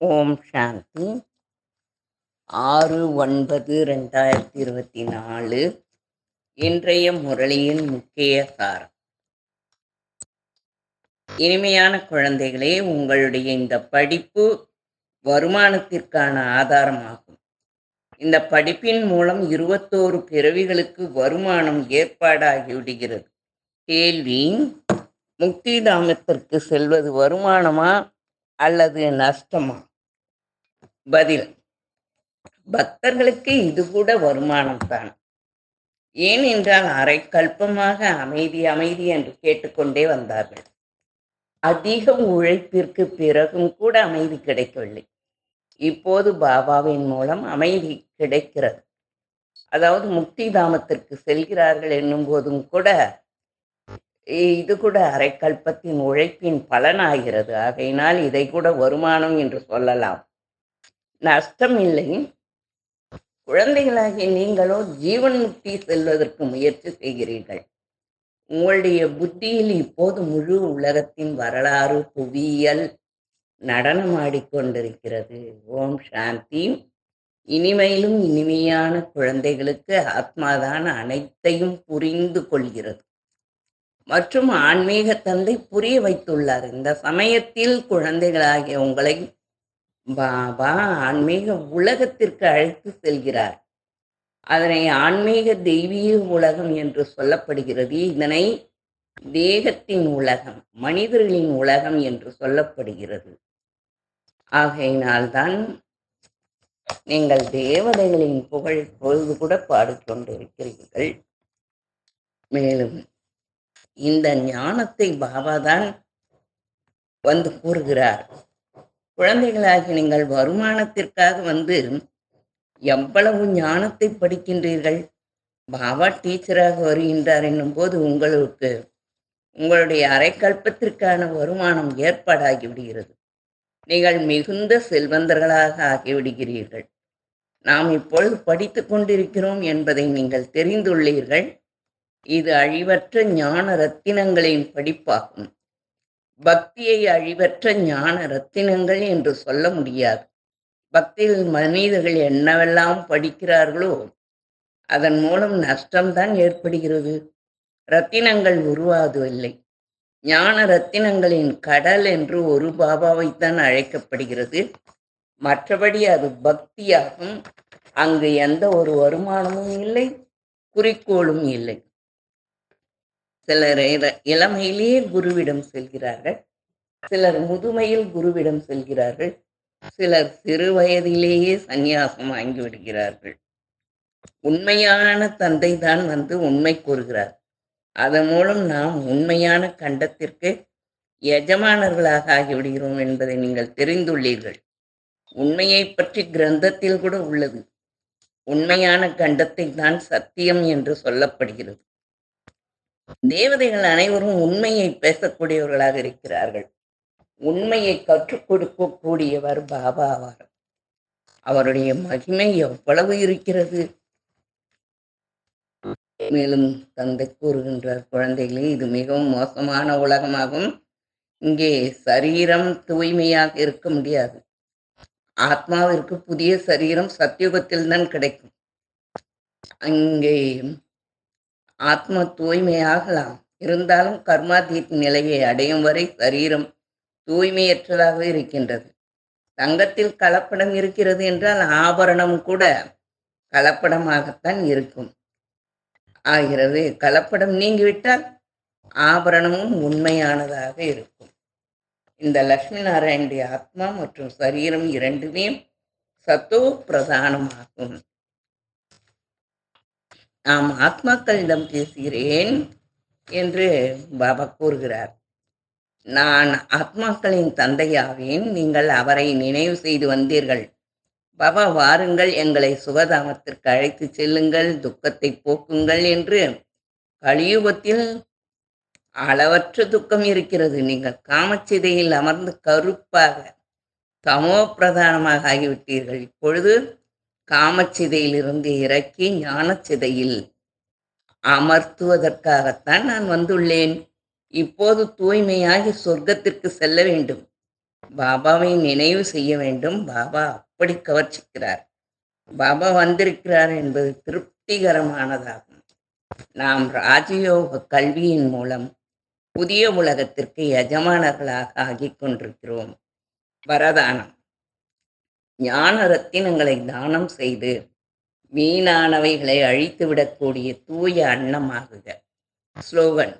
ஓம் சாந்தி. ஆறு ஒன்பது ரெண்டாயிரத்தி இருபத்தி நாலு. இன்றைய முரளியின் முக்கிய சாரம். இனிமையான குழந்தைகளே உங்களுடைய இந்த படிப்பு வருமானத்திற்கான ஆதாரமாகும். இந்த படிப்பின் மூலம் இருபத்தோரு பிறவிகளுக்கு வருமானம் ஏற்பாடாகிவிடுகிறது கேள்வி முக்திதாமத்திற்கு செல்வது வருமானமா? அல்லது நஷ்டமா? பதில் பக்தர்களுக்கு இது கூட வருமானம் தான். ஏனென்றால் அரை கல்பமாக அமைதி அமைதி என்று கேட்டுக்கொண்டே வந்தார்கள். அதிக உழைப்பிற்கு பிறகும் கூட அமைதி கிடைக்கவில்லை. இப்போது பாபாவின் மூலம் அமைதி கிடைக்கிறது. அதாவது முக்தி தாமத்திற்கு செல்கிறார்கள் என்னும் போதும் கூட இது கூட அரைக்கல்பத்தின் உழைப்பின் பலனாகிறது. ஆகையினால் இதை கூட வருமானம் என்று சொல்லலாம். நஷ்டம் இல்லை. குழந்தைகளாகிய நீங்களோ ஜீவன் முக்தி செல்வதற்கு முயற்சி செய்கிறீர்கள். உங்களுடைய புத்தியில் இப்போது முழு உலகத்தின் வரலாறு புவியியல் நடனமாடிக்கொண்டிருக்கிறது ஓம் சாந்தி. இனிமையிலும் இனிமையான குழந்தைகளுக்கு ஆத்மாதான் அனைத்தையும் புரிந்து கொள்கிறது. மற்றும் ஆன்மீக தந்தை புரிய வைத்துள்ளார். இந்த சமயத்தில் குழந்தைகளாகிய உங்களை பாபா ஆன்மீக உலகத்திற்கு அழைத்து செல்கிறார். அதனை ஆன்மீக தெய்வீக உலகம் என்று சொல்லப்படுகிறது. இதனை தேகத்தின் உலகம் மனிதர்களின் உலகம் என்று சொல்லப்படுகிறது. ஆகையினால்தான் நீங்கள் தேவதைகளின் புகழ் பொழுது கூட பாடிக்கொண்டிருக்கிறீர்கள். மேலும் இந்த ஞானத்தை பாபா தான் வந்து கூறுகிறார். குழந்தைகளாகி நீங்கள் வருமானத்திற்காக வந்து எவ்வளவு ஞானத்தை படிக்கின்றீர்கள்? பாபா டீச்சராக வருகின்றார் என்னும் போது உங்களுக்கு உங்களுடைய அரைக்கல்பத்திற்கான வருமானம் ஏற்பாடாகி விடுகிறது நீங்கள் மிகுந்த செல்வந்தர்களாக ஆகிவிடுகிறீர்கள். நாம் இப்பொழுது படித்து கொண்டிருக்கிறோம் என்பதை நீங்கள் தெரிந்துள்ளீர்கள். இது அழிவற்ற ஞான ரத்தினங்களின் படிப்பாகும். பக்தியை அழிவற்ற ஞான ரத்தினங்கள் என்று சொல்ல முடியாது. பக்தியில் மனிதர்கள் என்னவெல்லாம் படிக்கிறார்களோ அதன் மூலம் நஷ்டம்தான் ஏற்படுகிறது. ரத்தினங்கள் உருவாதவில்லை ஞான ரத்தினங்களின் கடல் என்று ஒரு பாபாவைத்தான் அழைக்கப்படுகிறது. மற்றபடி அது பக்தியாகும். அங்கு எந்த ஒரு வருமானமும் இல்லை குறிக்கோளும் இல்லை. சிலர் இளமையிலேயே குருவிடம் செல்கிறார்கள். சிலர் முதுமையில் குருவிடம் செல்கிறார்கள். சிலர் சிறு வயதிலேயே சந்நியாசம் வாங்கி விடுகிறார்கள். உண்மையான தந்தை தான் வந்து உண்மை கூறுகிறார். அதன் மூலம் நாம் உண்மையான கண்டத்திற்கு எஜமானர்களாக ஆகிவிடுகிறோம் என்பதை நீங்கள் தெரிந்துள்ளீர்கள். உண்மையை பற்றி கிரந்தத்தில் கூட உள்ளது. உண்மையான கண்டத்தை தான் சத்தியம் என்று சொல்லப்படுகிறது. தேவதைகள் அனைவரும் உண்மையை பேசக்கூடியவர்களாக இருக்கிறார்கள். உண்மையை கற்றுக் கொடுக்கக்கூடியவர் பாபா ஆவார். அவருடைய மகிமை எவ்வளவு இருக்கிறது? மேலும் தந்தை கூறுகின்றார் குழந்தைகளே இது மிகவும் மோசமான உலகமாகும். இங்கே சரீரம் தூய்மையாக இருக்க முடியாது. ஆத்மாவிற்கு புதிய சரீரம் சத்தியுகத்தில் தான் கிடைக்கும். அங்கே ஆத்ம தூய்மையாகலாம். இருந்தாலும் கர்மாதீத் நிலையை அடையும் வரை சரீரம் தூய்மையற்றதாக இருக்கின்றது. தங்கத்தில் கலப்படம் இருக்கிறது என்றால் ஆபரணம் கூட கலப்படமாகத்தான் இருக்கும். ஆகிறது கலப்படம் நீங்கிவிட்டால் ஆபரணமும் உண்மையானதாக இருக்கும். இந்த லக்ஷ்மி நாராயணுடைய ஆத்மா மற்றும் சரீரம் இரண்டுமே சத்தோ பிரதானமாகும். நாம் ஆத்மாக்களிடம் பேசுகிறேன் என்று பாபா கூறுகிறார். நான் ஆத்மாக்களின் தந்தையாவேன் நீங்கள் அவரை நினைவு செய்து வந்தீர்கள். பாபா வாருங்கள் எங்களை சுகதாமத்திற்கு அழைத்து செல்லுங்கள் துக்கத்தை போக்குங்கள் என்று கலியுகத்தில் அளவற்ற துக்கம் இருக்கிறது. நீங்கள் காமச்சிதையில் அமர்ந்து கருப்பாக தமோ பிரதானமாக ஆகிவிட்டீர்கள். இப்பொழுது காமச்சிதையிலிருந்து இறக்கி ஞானச்சிதையில் அமர்த்துவதற்காகத்தான் நான் வந்துள்ளேன். இப்போது தூய்மையாகி சொர்க்கத்திற்கு செல்ல வேண்டும். பாபாவை நினைவு செய்ய வேண்டும். பாபா அப்படி கவர்ச்சிக்கிறார். பாபா வந்திருக்கிறார் என்பது திருப்திகரமானதாகும். நாம் ராஜயோக கல்வியின் மூலம் புதிய உலகத்திற்கு எஜமானர்களாக ஆகிக் கொண்டிருக்கிறோம். வரதானம். ஞான ரத்தினங்களை தானம் செய்து வீணானவைகளை அழித்துவிடக்கூடிய தூய அன்னமாகுக. ஸ்லோகன்.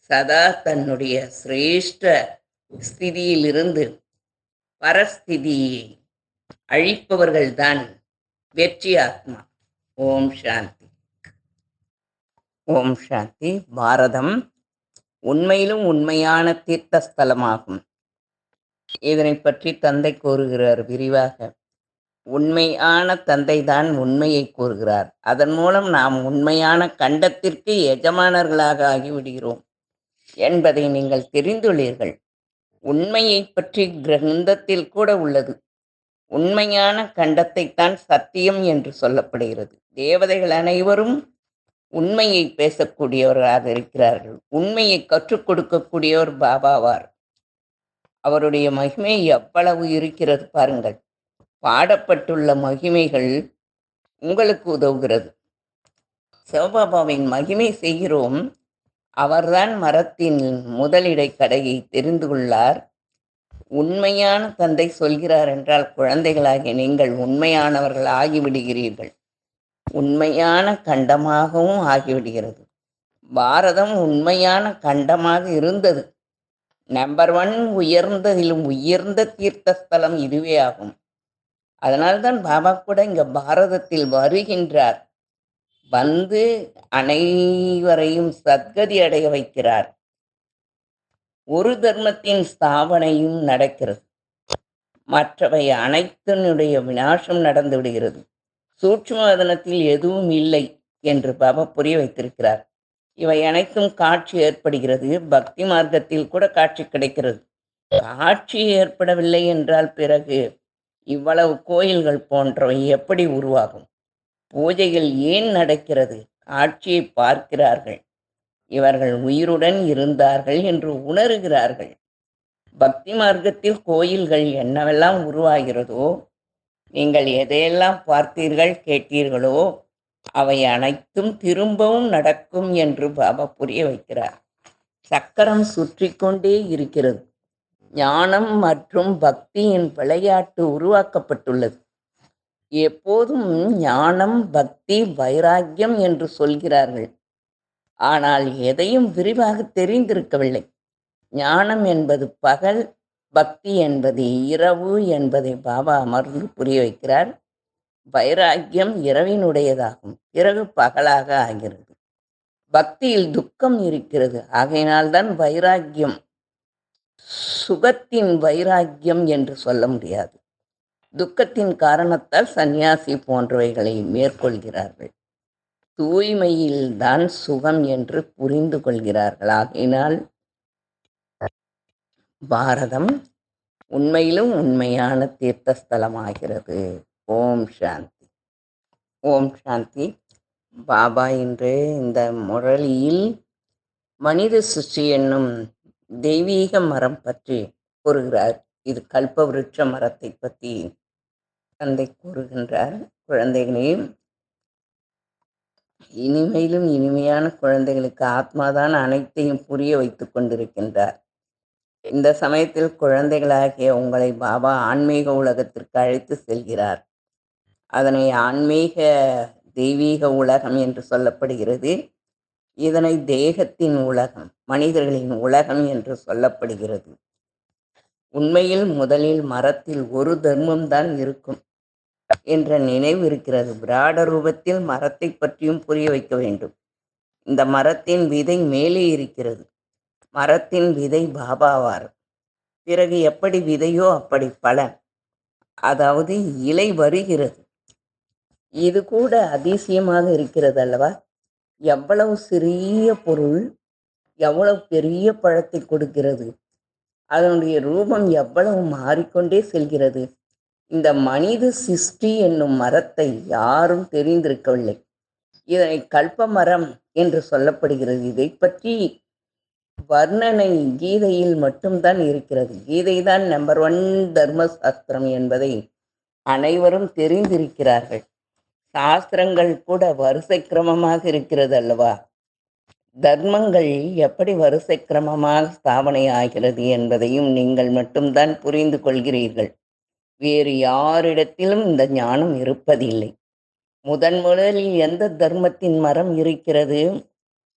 சதா தன்னுடைய சிரேஷ்ட ஸ்திதியிலிருந்து பரஸ்திதியை அழிப்பவர்கள்தான் வெற்றி ஆத்மா. ஓம் சாந்தி. ஓம் சாந்தி. பாரதம் உண்மையிலும் உண்மையான தீர்த்தஸ்தலமாகும். இதனை பற்றி தந்தை கூறுகிறார் விரிவாக. உண்மையான தந்தை தான் உண்மையை கூறுகிறார். அதன் மூலம் நாம் உண்மையான கண்டத்திற்கு எஜமானர்களாக ஆகிவிடுகிறோம் என்பதை நீங்கள் தெரிந்துள்ளீர்கள். உண்மையை பற்றி கிரந்தத்தில் கூட உள்ளது. உண்மையான கண்டத்தைத்தான் சத்தியம் என்று சொல்லப்படுகிறது. தேவதைகள் அனைவரும் உண்மையை பேசக்கூடியவர்களாக இருக்கிறார்கள். உண்மையை கற்றுக் கொடுக்கக்கூடியவர் பாபாவார். அவருடைய மகிமை எவ்வளவு இருக்கிறது பாருங்கள். பாடப்பட்டுள்ள மகிமைகள் உங்களுக்கு உதவுகிறது. சிவபாபாவின் மகிமை செய்கிறோம். அவர்தான் மரத்தின் முதலிடை கடையை தெரிந்து கொள்ளார். உண்மையான தந்தை சொல்கிறார் என்றால் குழந்தைகளாகிய நீங்கள் உண்மையானவர்கள் ஆகிவிடுகிறீர்கள். உண்மையான கண்டமாகவும் ஆகிவிடுகிறது. பாரதம் உண்மையான கண்டமாக இருந்தது. நம்பர் ஒன் உயர்ந்ததிலும் உயர்ந்த தீர்த்தஸ்தலம் இதுவே ஆகும் அதனால்தான் பாபா கூட இங்க பாரதத்தில் வருகின்றார். வந்து அனைவரையும் சத்கதி அடைய வைக்கிறார். ஒரு தர்மத்தின் ஸ்தாபனையும் நடக்கிறது. மற்றவை அனைத்தினுடைய விநாசம் நடந்து விடுகிறது. சூட்சும வதனத்தில் எதுவும் இல்லை என்று பாபா புரிய வைத்திருக்கிறார். இவை அனைத்தும் காட்சி ஏற்படுகிறது. பக்தி மார்க்கத்தில் கூட காட்சி கிடைக்கிறது. காட்சி ஏற்படவில்லை என்றால் பிறகு இவ்வளவு கோயில்கள் போன்றவை எப்படி உருவாகும்? பூஜைகள் ஏன் நடக்கிறது? காட்சியை பார்க்கிறார்கள். இவர்கள் உயிருடன் இருந்தார்கள் என்று உணர்கிறார்கள். பக்தி மார்க்கத்தில் கோயில்கள் என்னவெல்லாம் உருவாகிறதோ நீங்கள் எதையெல்லாம் பார்த்தீர்கள் கேட்டீர்களோ அவை அனைத்தும் திரும்பவும் நடக்கும் என்று பாபா புரிய வைக்கிறார். சக்கரம் சுற்றி கொண்டே இருக்கிறது. ஞானம் மற்றும் பக்தியின் விளையாட்டு உருவாக்கப்பட்டுள்ளது. எப்போதும் ஞானம் பக்தி வைராக்கியம் என்று சொல்கிறார்கள். ஆனால் எதையும் விரிவாக தெரிந்திருக்கவில்லை. ஞானம் என்பது பகல் பக்தி என்பது இரவு என்பதை பாபா அமர்ந்து புரிய வைக்கிறார். வைராக்கியம் இரவினுடையதாகும். பிறகு பகலாக ஆகிறது. பக்தியில் துக்கம் இருக்கிறது. ஆகையினால்தான் வைராக்கியம் சுகத்தின் வைராக்கியம் என்று சொல்ல முடியாது. துக்கத்தின் காரணத்தால் சந்நியாசி போன்றவைகளை மேற்கொள்கிறார்கள். தூய்மையில் தான் சுகம் என்று புரிந்து கொள்கிறார்கள். ஆகையினால் பாரதம் உண்மையிலும் உண்மையான தீர்த்தஸ்தலமாகிறது. ஓம் சாந்தி. ஓம் சாந்தி. பாபா இன்று இந்த முரளியில் மனித சிருஷ்டி என்னும் தெய்வீக மரம் பற்றி கூறுகிறார். இது கல்பவருட்ச மரத்தை பற்றி தந்தை கூறுகின்றார். குழந்தைகளையும் இனிமையிலும் இனிமையான குழந்தைகளுக்கு ஆத்மாதான் அனைத்தையும் புரிய வைத்துக் கொண்டிருக்கின்றார். இந்த சமயத்தில் குழந்தைகளாகிய உங்களை பாபா ஆன்மீக உலகத்திற்கு அழைத்து செல்கிறார். அதனை ஆன்மீக தெய்வீக உலகம் என்று சொல்லப்படுகிறது. இதனை தேகத்தின் உலகம் மனிதர்களின் உலகம் என்று சொல்லப்படுகிறது. உண்மையில் முதலில் மரத்தில் ஒரு தர்மம் தான் இருக்கும் என்ற நினைவு இருக்கிறது. பிராட ரூபத்தில் மரத்தை பற்றியும் புரிய வைக்க வேண்டும். இந்த மரத்தின் விதை மேலே இருக்கிறது. மரத்தின் விதை பாபாவார். பிறகு எப்படி விதையோ அப்படி பல. அதாவது இலை வருகிறது. இது கூட அதிசயமாக இருக்கிறது அல்லவா? எவ்வளவு சிறிய பொருள் எவ்வளவு பெரிய பழத்தை கொடுக்கிறது? அதனுடைய ரூபம் எவ்வளவு மாறிக்கொண்டே செல்கிறது? இந்த மனித சிருஷ்டி என்னும் மரத்தை யாரும் தெரிந்திருக்கவில்லை. இதனை கல்ப மரம் என்று சொல்லப்படுகிறது. இதை பற்றி வர்ணனை கீதையில் மட்டும்தான் இருக்கிறது. கீதை தான் நம்பர் ஒன் தர்மசாஸ்திரம் என்பதை அனைவரும் தெரிந்திருக்கிறார்கள். சாஸ்திரங்கள் கூட வரிசை கிரமமாக இருக்கிறது அல்லவா தர்மங்கள் எப்படி வரிசை கிரமமாக ஸ்தாபனை ஆகிறது என்பதையும் நீங்கள் மட்டும்தான் புரிந்து கொள்கிறீர்கள். வேறு யாரிடத்திலும் இந்த ஞானம் இருப்பதில்லை. முதன் முதலில் எந்த தர்மத்தின் மரம் இருக்கிறது?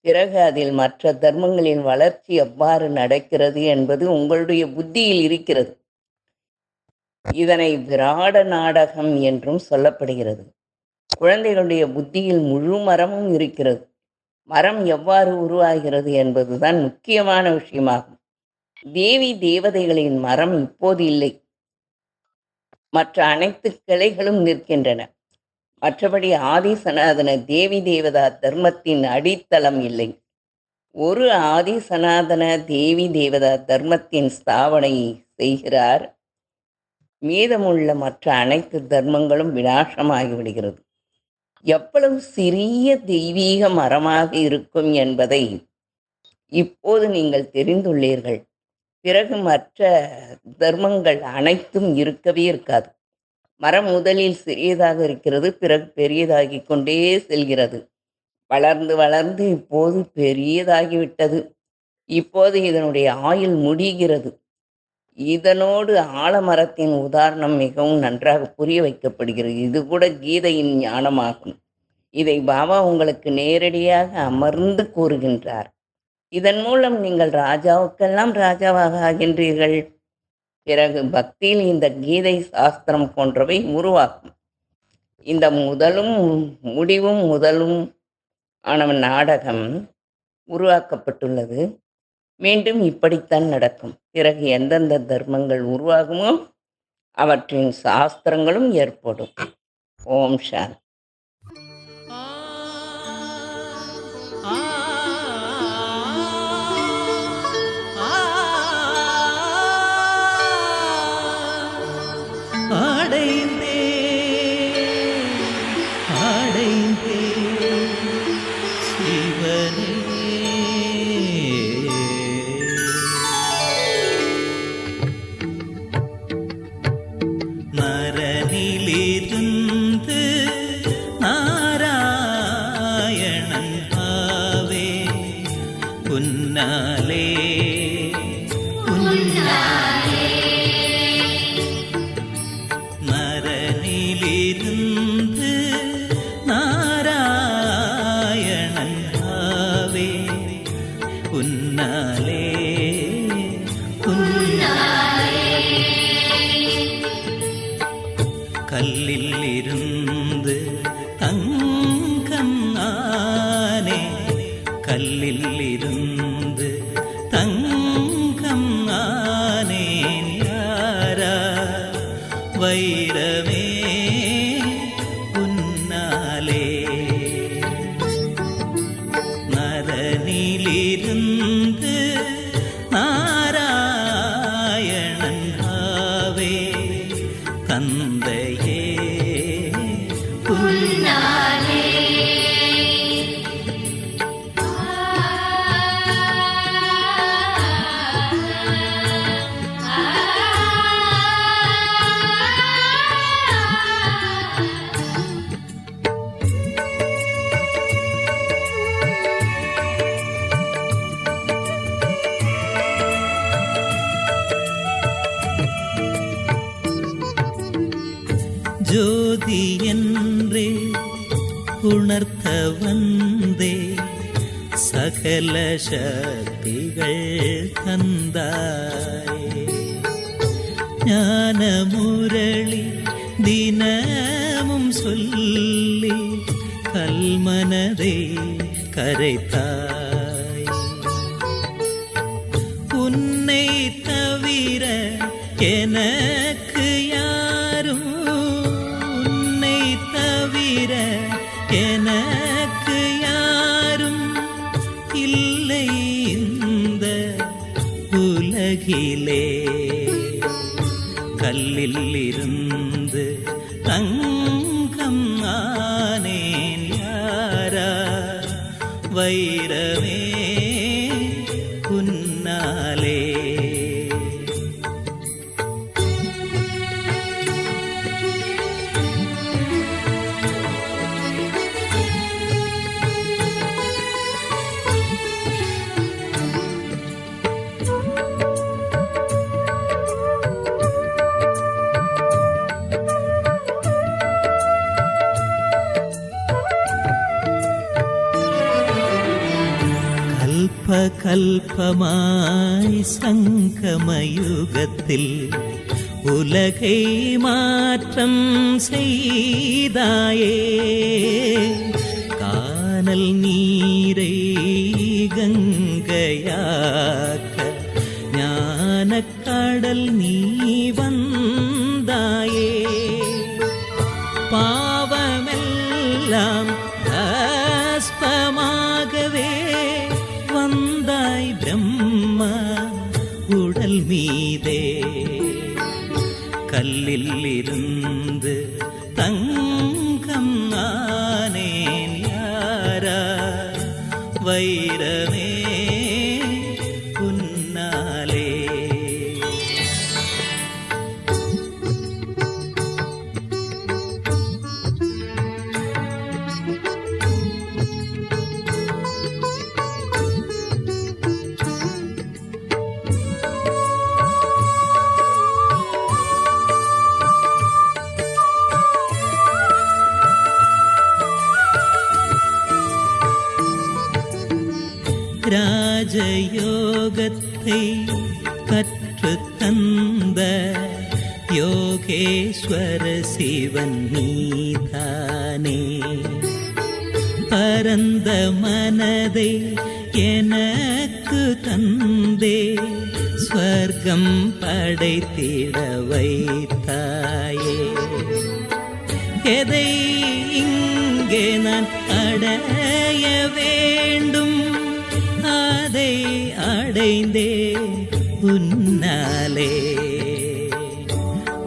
பிறகு அதில் மற்ற தர்மங்களின் வளர்ச்சி எவ்வாறு நடக்கிறது என்பது உங்களுடைய புத்தியில் இருக்கிறது. இதனை விராட நாடகம் என்றும் சொல்லப்படுகிறது. குழந்தைகளுடைய புத்தியில் முழு மரமும் இருக்கிறது. மரம் எவ்வாறு உருவாகிறது என்பதுதான் முக்கியமான விஷயமாகும். தேவி தேவதைகளின் மரம் இப்போது இல்லை. மற்ற அனைத்து கிளைகளும் நிற்கின்றன. மற்றபடி ஆதி சனாதன தேவி தேவதா தர்மத்தின் அடித்தளம் இல்லை. ஒரு ஆதிசனாதன தேவி தேவதா தர்மத்தின் ஸ்தாபனை செய்கிறார். மீதமுள்ள மற்ற அனைத்து தர்மங்களும் விநாசமாகிவிடுகிறது. எவ்வளவு சிறிய தெய்வீக மரமாக இருக்கும் என்பதை இப்போது நீங்கள் தெரிந்துள்ளீர்கள். பிறகு மற்ற தர்மங்கள் அனைத்தும் இருக்கவே இருக்காது. மரம் முதலில் சிறியதாக இருக்கிறது பிறகு பெரியதாகி கொண்டே செல்கிறது. வளர்ந்து வளர்ந்து இப்போது பெரியதாகிவிட்டது. இப்போது இதனுடைய ஆயுள் முடிகிறது. இதனோடு ஆலமரத்தின் உதாரணம் மிகவும் நன்றாக புரிய வைக்கப்படுகிறது. இது கூட கீதையின் ஞானமாகும். இதை பாபா உங்களுக்கு நேரடியாக அமர்ந்து கூறுகின்றார். இதன் மூலம் நீங்கள் ராஜாவுக்கெல்லாம் ராஜாவாக ஆகின்றீர்கள். பிறகு பக்தியில் இந்த கீதை சாஸ்திரம் போன்றவை உருவாக்கும் இந்த முதலும் முடிவும் முதலும் ஆன நாடகம் உருவாக்கப்பட்டுள்ளது. மீண்டும் இப்படித்தான் நடக்கும். பிறகு எந்தெந்த தர்மங்கள் உருவாகுமோ அவற்றின் சாஸ்திரங்களும் ஏற்படும். ஓம் சாந்தி. கல்லில் இருந்து தங்கம் நானே கல்லில் இருந்து உன்னாலே சகல சக்திகள் தந்தாயே ஞான முரளி தினமும் சொல்லி கல்மனதை கரைத்தாய் உன்னை தவிர எனக்கு கல்லிலே கல்லில் இருந்து தங்கம் ஆனேன் யாரா? வைரமே கல்பமாய் சங்கமயுகத்தில் உலகை மாற்றம் செய்தாயே. கானல் நீரை கல்லில் அடைத்திட வைத்தாயே. எதை இங்கே நான் அடைய வேண்டும்? அதை அடைந்தே உன்னாலே.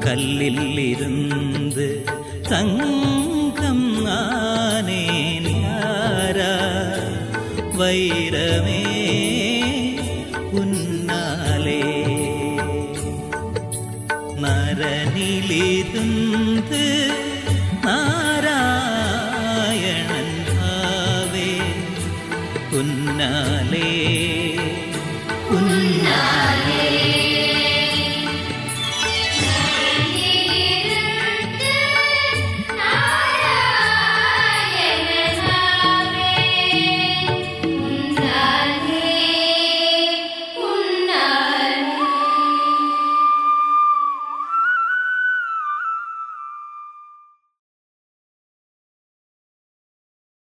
கல்லில் இருந்து தங்கம் ஆனேன் யாரா? வைரமே